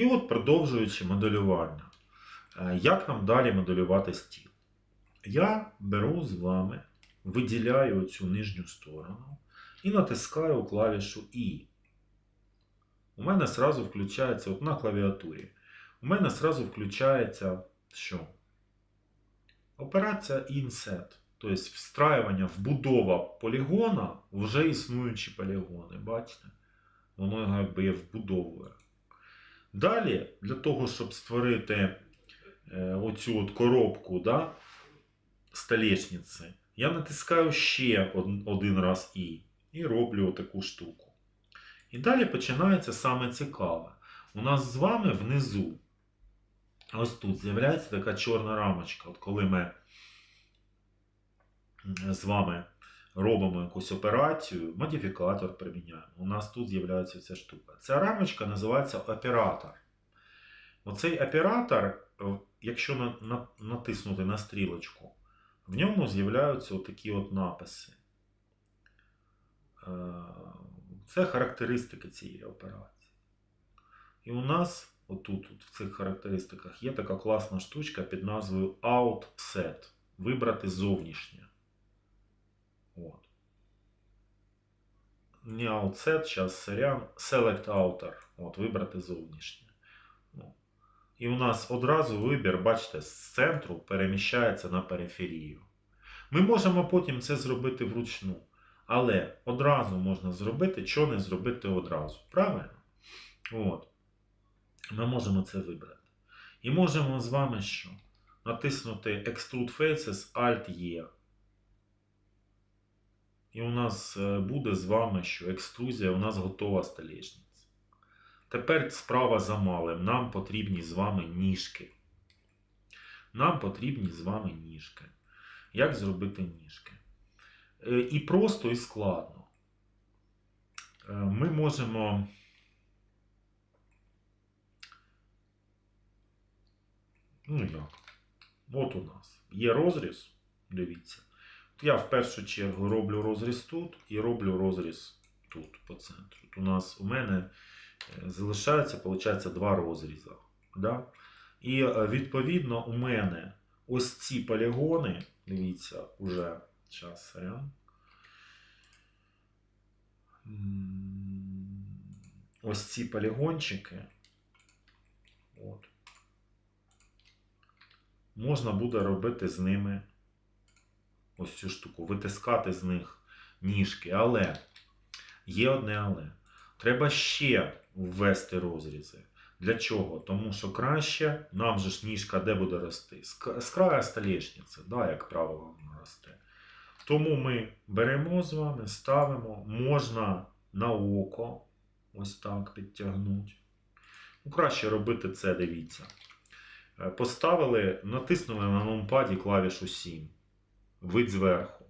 І от продовжуючи моделювання. Е, Як нам далі моделювати стіл? Я беру з вами, виділяю цю нижню сторону і натискаю клавішу І. У мене сразу включається от на клавіатурі. У мене сразу включається що? Операція Inset. Тобто встраювання, вбудова полігона в вже існуючі полігони. Бачите? Воно якби є вбудовує. Далі, для того, щоб створити е, оцю от коробку да, столешниці, я натискаю ще од- один раз І і роблю таку штуку. І далі починається саме цікаве. У нас з вами внизу, ось тут з'являється така чорна рамочка. От коли ми з вами робимо якусь операцію, модифікатор приміняємо. У нас тут з'являється ця штука. Ця рамочка називається оператор. Оцей оператор, е, якщо на, на, натиснути на стрілочку, в ньому з'являються такі от написи. Е, Це характеристики цієї операції. І у нас отут, от в цих характеристиках, є така класна штучка під назвою Outset. Вибрати зовнішнє. От. Не Outset, зараз сорян, Select Outer. От, вибрати зовнішнє. Ну. І у нас одразу вибір, бачите, з центру переміщається на периферію. Ми можемо потім це зробити вручну. Але одразу можна зробити, що не зробити одразу. Правильно? От. Ми можемо це вибрати. І можемо з вами що? Натиснути Extrude Faces Alt-E. І у нас е, буде з вами що екструзія, у нас готова столешниця. Тепер справа за малим. Нам потрібні з вами ніжки. Нам потрібні з вами ніжки. Як зробити ніжки? Е, І просто, і складно. Е, Ми можемо. Ну як? От у нас є розріз. Дивіться. Я в першу чергу роблю розріз тут і роблю розріз тут по центру. От у нас у мене е, залишається, виходить, два розрізи. Да? І е, відповідно у мене ось ці полігони, дивіться, уже час. Ось ці полігончики. От. Можна буде робити з ними ось цю штуку, витискати з них ніжки. Але є одне але. Треба ще ввести розрізи. Для чого? Тому що краще нам же ж ніжка де буде рости? З краю столешниці, да, як правило, вона росте. Тому ми беремо з вами, ставимо, можна на око ось так підтягнути. Ну, краще робити це, дивіться. Е, Поставили, натиснули на нумпаді клавішу 7, вид зверху.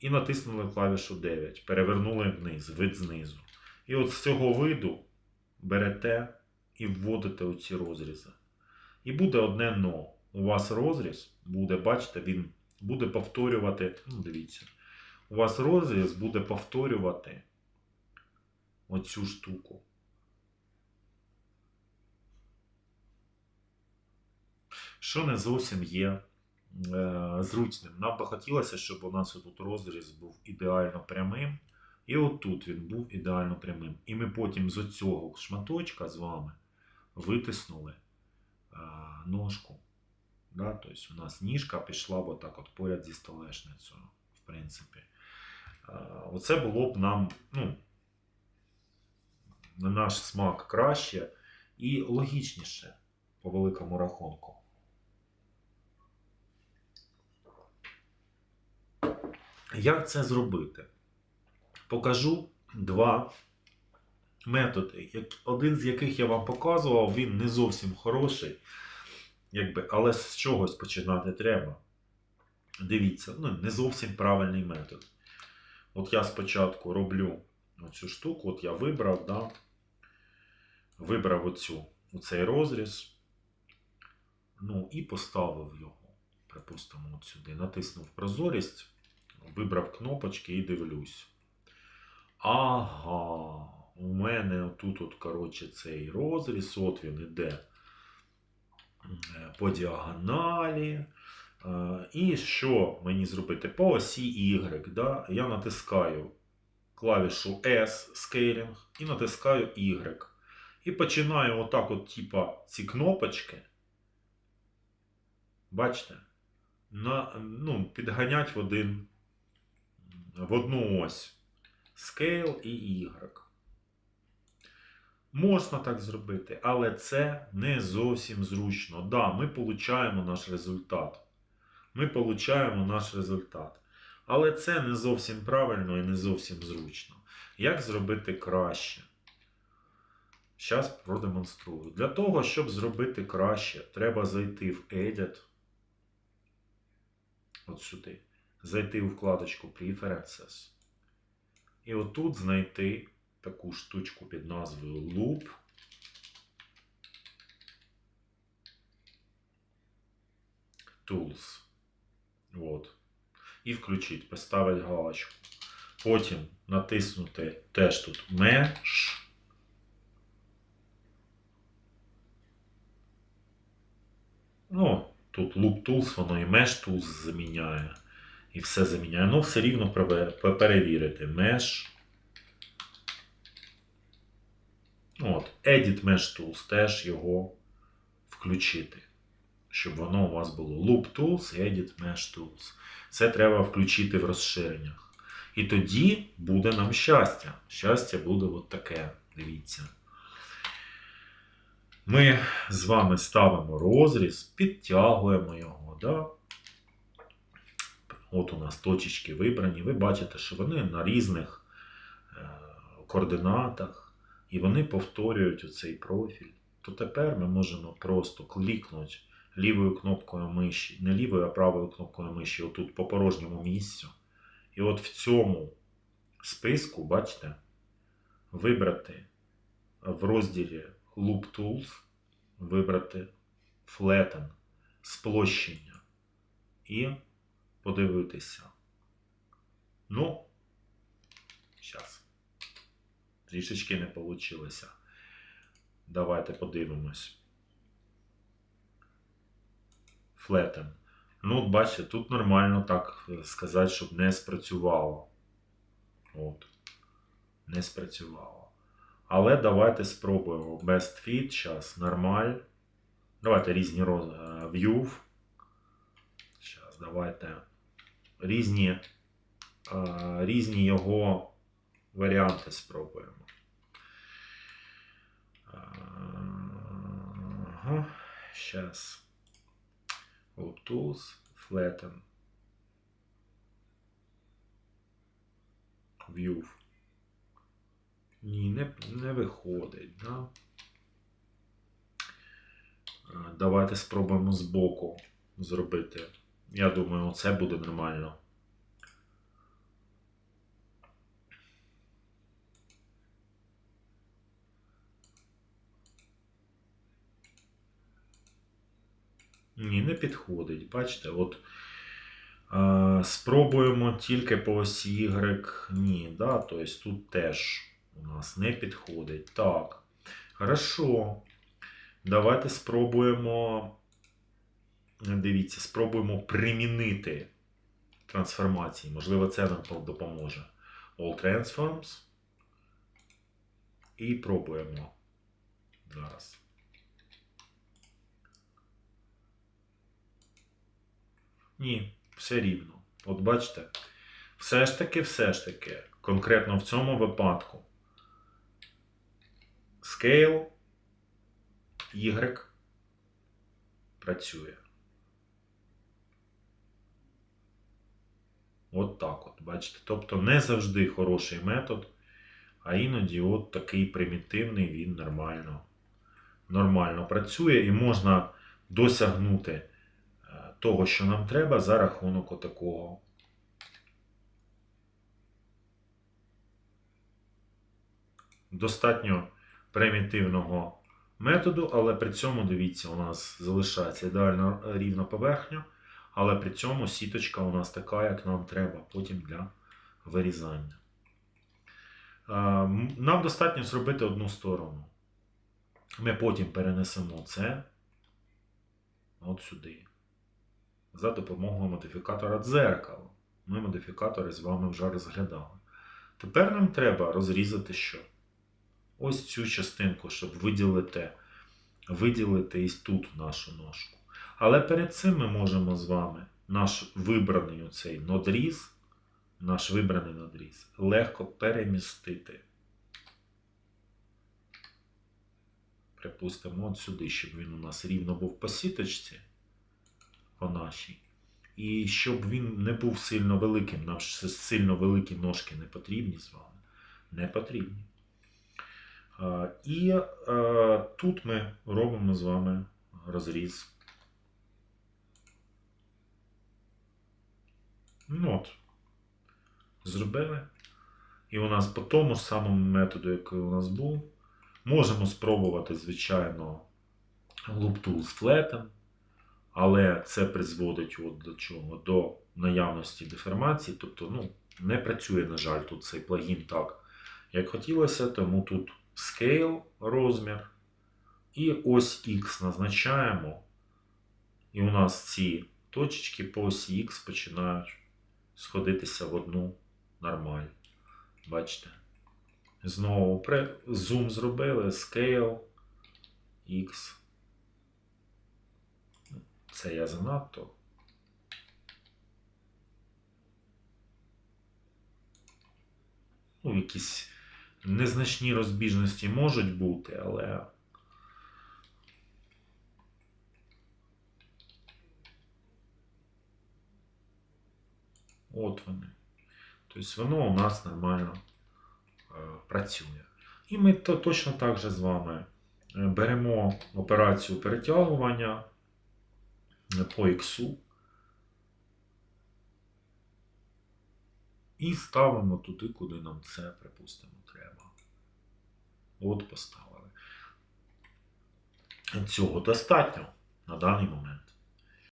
І натиснули клавішу 9, перевернули вниз, вид знизу. І от з цього виду берете і вводите оці розрізи. І буде одне но. У вас розріз буде, бачите, він буде повторювати. Ну, дивіться. У вас розріз буде повторювати оцю штуку. Що не зовсім є е, зручним. Нам би хотілося, щоб у нас тут розріз був ідеально прямим. І отут він був ідеально прямим. І ми потім з оцього шматочка з вами витиснули е, ножку. Да? Тобто у нас ніжка пішла б отак от поряд зі столешницею. В принципі. Е, оце було б нам, ну, на наш смак краще і логічніше по великому рахунку. Як це зробити? Покажу два методи. Один з яких я вам показував, він не зовсім хороший, якби, але з чогось починати треба. Дивіться, ну, не зовсім правильний метод. От я спочатку роблю оцю штуку, от я вибрав, да, вибрав оцю, оцей розріз, ну і поставив його, припустимо, от сюди, натиснув прозорість, вибрав кнопочки і дивлюсь. Ага, у мене отут, от, коротше, цей розріз, от він іде е, по діагоналі. Е, І що мені зробити? По осі Y. Да? Я натискаю клавішу S Scaling і натискаю Y. І починаю отак, от, типа, ці кнопочки. Бачите? На, ну, підганять в один в одну ось Scale і Y. Можна так зробити, але це не зовсім зручно. Да, ми получаємо наш результат. Ми получаємо наш результат. Але це не зовсім правильно і не зовсім зручно. Як зробити краще? Зараз продемонструю. Для того, щоб зробити краще, треба зайти в Edit. От сюди. Зайти у вкладочку Preferences. І отут знайти таку штучку під назвою Loop. Tools. От. І включити, поставити галочку. Потім натиснути теж тут Mesh. Ну, тут Loop Tools, воно і Mesh Tools заміняє. І все заміняє. Ну, все рівно перевірити. Mesh. От, Edit Mesh Tools, теж його включити. Щоб воно у вас було Loop Tools і Edit Mesh Tools. Це треба включити в розширеннях. І тоді буде нам щастя. Щастя буде от таке. Дивіться. Ми з вами ставимо розріз, підтягуємо його. Да? От у нас точечки вибрані. Ви бачите, що вони на різних е, координатах, і вони повторюють оцей профіль. То тепер ми можемо просто клікнути лівою кнопкою миші, не лівою, а правою кнопкою миші, отут по порожньому місцю. І от в цьому списку, бачите, вибрати в розділі Loop Tools, вибрати Flatten, сплощення і подивитися. Ну, зараз. Трішечки не вийшло. Давайте подивимось. Flatten. Ну, бачите, тут нормально так е, сказати, щоб не спрацювало. От. Не спрацювало. Але давайте спробуємо. Best fit, зараз нормаль. Давайте різні роз... е, view. Зараз давайте різні, е, різні його варіанти спробуємо. Ага. Зараз. Loop Tools, Flatten. View. Ні, не, не виходить, да? Е, Давайте спробуємо збоку зробити. Я думаю, це буде нормально. Ні, не підходить. Бачите, от е, спробуємо тільки по осі Y. Ні, да? тобто тут теж у нас не підходить. Так. Хорошо. Давайте спробуємо. Дивіться, спробуємо примінити трансформації. Можливо, це нам допоможе. All Transforms. І пробуємо зараз. Ні, все рівно. От бачите, все ж таки, все ж таки, конкретно в цьому випадку. Scale Y працює. От так от, бачите. Тобто не завжди хороший метод, а іноді от такий примітивний він нормально, нормально працює і можна досягнути е, того, що нам треба, за рахунок отакого. Достатньо примітивного методу, але при цьому, дивіться, у нас залишається ідеально рівна поверхня, але при цьому сіточка у нас така, як нам треба, потім для вирізання. нам достатньо зробити одну сторону. Ми потім перенесемо це от сюди. За допомогою модифікатора дзеркало. Ми модифікатори з вами вже розглядали. Тепер нам треба розрізати що? Ось цю частинку, щоб виділити, виділити із тут нашу ножку. Але перед цим ми можемо з вами наш вибраний оцей надріз, наш вибраний надріз легко перемістити. Припустимо, от сюди, щоб він у нас рівно був по сіточці, по нашій. І щоб він не був сильно великим, нам сильно великі ножки не потрібні з вами. Не потрібні. І тут ми робимо з вами розріз. Ну от. Зробили. І у нас по тому ж самому методу, який у нас був, можемо спробувати, звичайно, Loop Tools Flatten, але це призводить от до чого? До наявності деформації. Тобто, ну, не працює, на жаль, тут цей плагін так, як хотілося, тому тут Scale розмір. І ось X назначаємо. І у нас ці точечки по осі X починають сходитися в одну нормаль. Бачите? Знову зум зробили, Scale X. Це я занадто. Ну, якісь незначні розбіжності можуть бути, але. От вони. Тобто воно у нас нормально е, працює. І ми то, точно так же з вами е, беремо операцію перетягування е, по X і ставимо туди, куди нам це, припустимо, треба. От поставили. Цього достатньо на даний момент.